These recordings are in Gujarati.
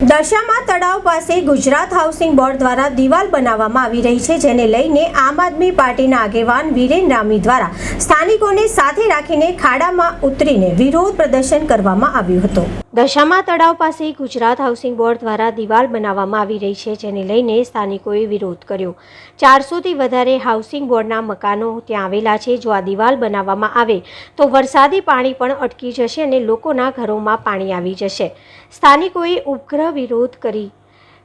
દશામા તળાવ પાસે ગુજરાત હાઉસિંગ બોર્ડ દ્વારા દિવાલ બનાવવામાં આવી રહી છે, જેને લઈને આમ આદમી પાર્ટીના આગેવાન વિરેન રામી દ્વારા સ્થાનિકોને સાથે રાખીને ખાડામાં ઉતરીને વિરોધ પ્રદર્શન કરવામાં આવ્યું હતું. દશામા તળાવ પાસે ગુજરાત હાઉસિંગ બોર્ડ દ્વારા દિવાલ બનાવવામાં આવી રહી છે, જેને લઈને સ્થાનિકોએ વિરોધ કર્યો. ચારસોથી વધારે હાઉસિંગ બોર્ડના મકાનો ત્યાં આવેલા છે. જો આ દિવાલ બનાવવામાં આવે, તો વરસાદી પાણી પણ અટકી જશે અને લોકોના ઘરોમાં પાણી આવી જશે. સ્થાનિકોએ ઉપગ્રહ વિરોધ કરી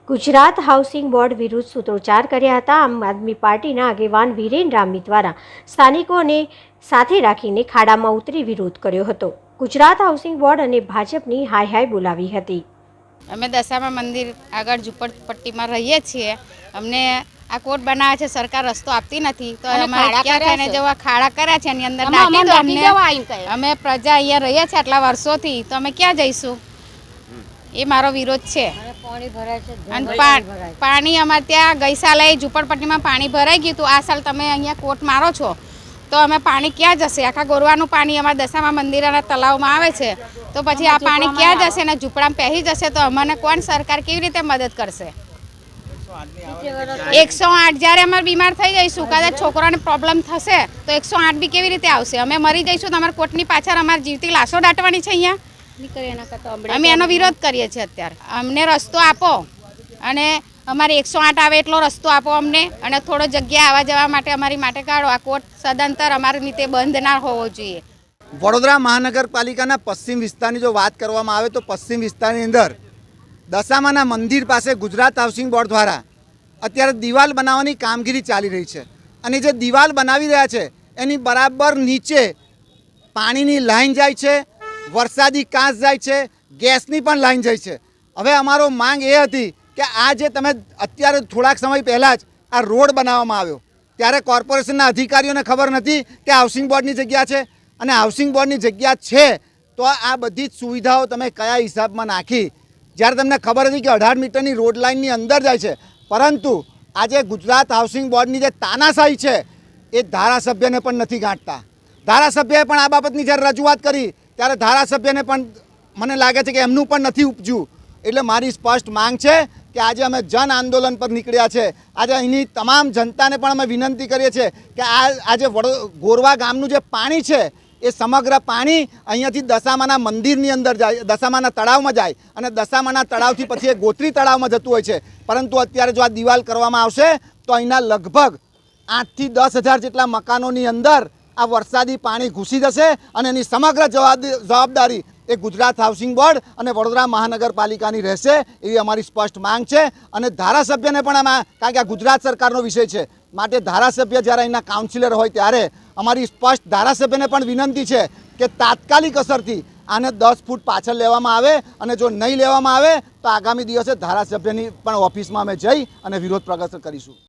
ગુજરાત હાઉસિંગ બોર્ડ વિરુદ્ધ સૂત્રોચ્ચાર કર્યા હતા. આમ આદમી પાર્ટીના આગેવાન વિરેન રામી દ્વારા સ્થાનિકોને સાથે રાખીને ખાડામાં ઉતરી વિરોધ કર્યો હતો. ગુજરાત હાઉસિંગ બોર્ડ અને ભાજપની હાય હાય બોલાવી હતી. અમે દશામા મંદિર આગળ ઝુંપડપટ્ટીમાં રહીએ છીએ. અમને આ કોર્ટ બનાવે છે સરકાર રસ્તો આપતી નથી. તો અમારે ક્યાં થઈને છે. જવા ખાડા કર્યા છે એની અંદર. અમે પ્રજા અહીંયા રહીએ છીએ આટલા વર્ષોથી. તો અમે ક્યાં જઈશું? એ મારો વિરોધ છે. પાણી અમારે ત્યાં ગઈ સાલે ઝુંપડપટ્ટીમાં પાણી ભરાઈ ગયું હતું. આ સાલ તમે અહીંયા કોટ મારો છો. તો અમે પાણી ક્યાં જશે? આખા ગોરવાનું પાણી અમારા દશામા મંદિરના તલાવમાં આવે છે. તો પછી આ પાણી ક્યાં જશે ને ઝૂંપડામાં પહેરી જશે? તો અમને કોણ સરકાર કેવી રીતે મદદ કરશે? એકસો આઠ જ્યારે અમારે બીમાર થઈ જઈશું કદાચ છોકરાને પ્રોબ્લેમ થશે તો એકસો આઠ બી કેવી રીતે આવશે? અમે મરી જઈશું તો અમારા કોર્ટની પાછળ અમારે જીવતી લાશો દાટવાની છે અહીંયા? અમે એનો વિરોધ કરીએ છીએ અત્યારે. અમને રસ્તો આપો. અને અમારે એકસો આઠ આવે એટલો રસ્તો આપો અમને અને થોડો જગ્યા આવવા જવા માટે અમારી માટે કાઢો. આ કોર્ટ સદંતર અમારી રીતે બંધ ના હોવો જોઈએ. વડોદરા મહાનગરપાલિકાના પશ્ચિમ વિસ્તારની જો વાત કરવામાં આવે તો પશ્ચિમ વિસ્તારની અંદર દશામાના મંદિર પાસે ગુજરાત હાઉસિંગ બોર્ડ દ્વારા અત્યારે દિવાલ બનાવવાની કામગીરી ચાલી રહી છે. અને જે દિવાલ બનાવી રહ્યા છે, એની બરાબર નીચે પાણીની લાઈન જાય છે, વરસાદી કાંસ જાય છે, ગેસની પણ લાઈન જાય છે. હવે અમારો માંગ એ હતી કે આ જે તમે અત્યારે થોડાક સમય પહેલાં જ આ રોડ બનાવવામાં આવ્યો, ત્યારે કોર્પોરેશનના અધિકારીઓને ખબર નથી કે હાઉસિંગ બોર્ડની જગ્યા છે. અને હાઉસિંગ બોર્ડની જગ્યા છે તો આ બધી જ સુવિધાઓ તમે કયા હિસાબમાં નાખી? જ્યારે તમને ખબર હતી કે અઢાર મીટરની રોડ લાઇનની અંદર જાય છે. પરંતુ આજે ગુજરાત હાઉસિંગ બોર્ડની જે તાનાશાહી છે, એ ધારાસભ્યને પણ નથી ગાંઠતા. ધારાસભ્યએ પણ આ બાબતની જ્યારે રજૂઆત કરી, ત્યારે ધારાસભ્યને પણ મને લાગે છે કે એમનું પણ નથી ઉપજ્યું. એટલે મારી સ્પષ્ટ માંગ છે કે આજે અમે જન આંદોલન પર નીકળ્યા છે. આજે અહીંની તમામ જનતાને પણ અમે વિનંતી કરીએ છીએ કે આ આજે વડો, ગોરવા ગામનું જે પાણી છે, એ સમગ્ર પાણી અહીંયાથી દશામાના મંદિરની અંદર જાય દશામાના તળાવમાં જાય અને દશામાના તળાવથી પછી એ ગોત્રી તળાવમાં જતું હોય છે. પરંતુ અત્યારે જો આ દિવાલ કરવામાં આવશે, તો અહીંના લગભગ આઠથી દસ હજાર જેટલા મકાનોની અંદર આ વરસાદી પાણી ઘૂસી જશે અને એની સમગ્ર જવાબ- જવાબદારી એ ગુજરાત હાઉસિંગ બોર્ડ અને વડોદરા મહાનગરપાલિકાની રહેશે એવી અમારી સ્પષ્ટ માંગ છે. અને ધારાસભ્યને પણ આમાં, કારણ કે આ ગુજરાત સરકારનો વિષય છે, માટે ધારાસભ્ય જ્યારે અહીંના કાઉન્સિલર હોય ત્યારે અમારી સ્પષ્ટ ધારાસભ્યને પણ વિનંતી છે કે તાત્કાલિક અસરથી આને દસ ફૂટ પાછળ લેવામાં આવે અને જો નહીં લેવામાં આવે તો આગામી દિવસે ધારાસભ્યની પણ ઓફિસમાં અમે જઈ અને વિરોધ પ્રદર્શન કરીશું.